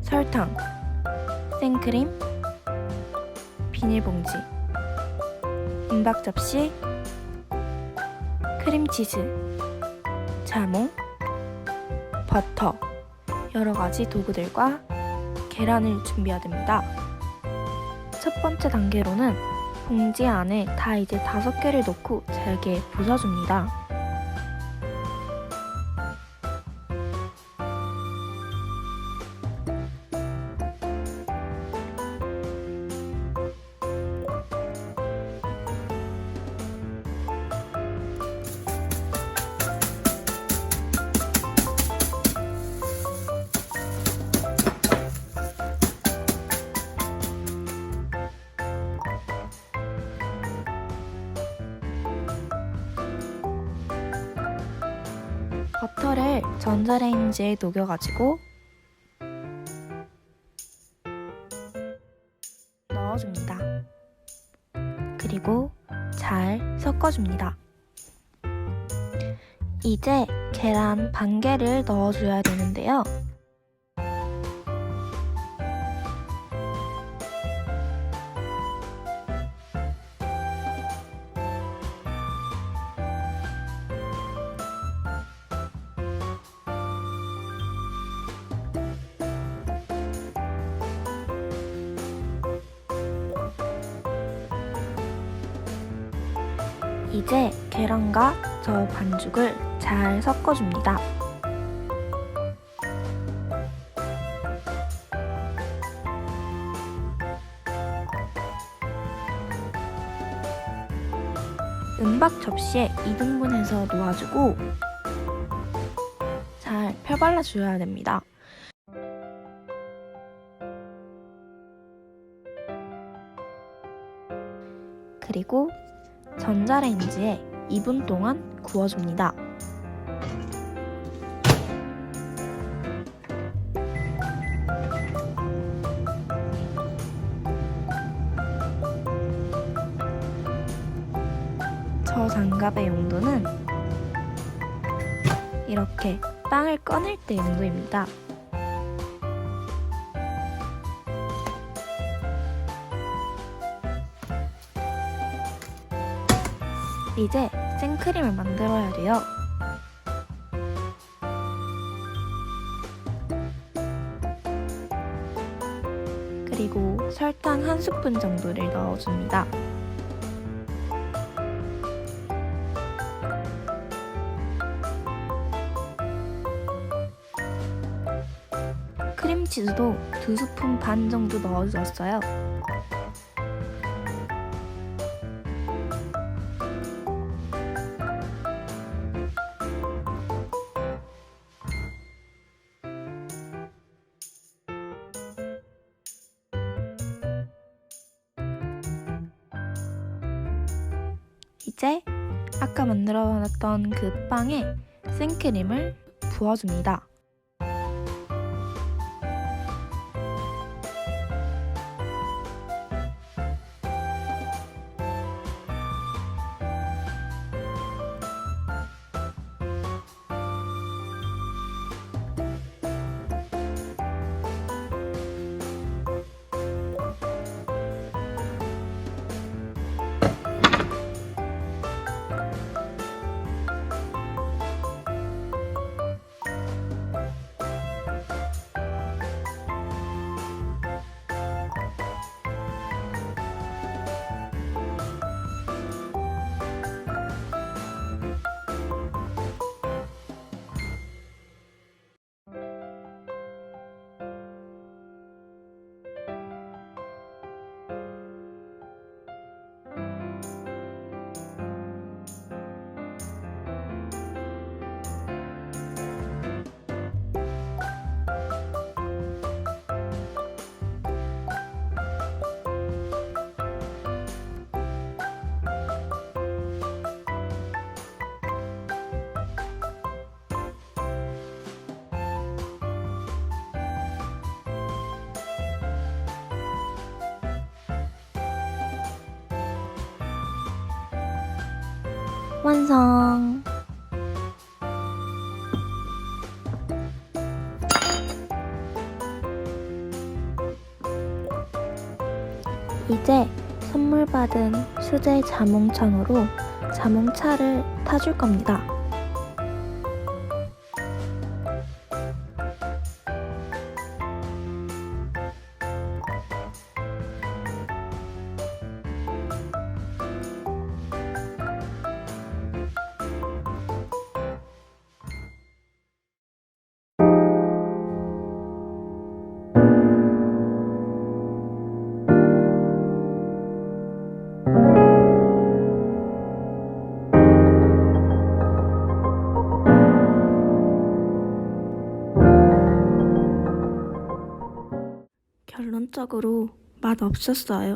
설탕, 생크림, 비닐봉지, 은박 접시, 크림치즈, 자몽, 버터, 여러 가지 도구들과 계란을 준비해야 됩니다. 첫 번째 단계로는 봉지 안에 다 이제 다섯 개를 넣고 잘게 부숴줍니다. 버터를 전자레인지에 녹여가지고 넣어줍니다. 그리고 잘 섞어줍니다. 이제 계란 반 개를 넣어줘야 되는데요. 이제 계란과 저 반죽을 잘 섞어줍니다. 은박 접시에 2등분해서 놓아주고 잘 펴발라줘야 됩니다. 그리고 전자레인지에 2분 동안 구워줍니다. 저 장갑의 용도는 이렇게 빵을 꺼낼 때 용도입니다. 이제 생크림을 만들어야 돼요. 그리고 설탕 한 스푼 정도를 넣어줍니다. 크림치즈도 두 스푼 반 정도 넣어주었어요. 이제 아까 만들어 놨던 그 빵에 생크림을 부어줍니다. 완성 이제 선물 받은 수제 자몽천으로 자몽차를 타줄 겁니다. 개인적으로 맛없었어요.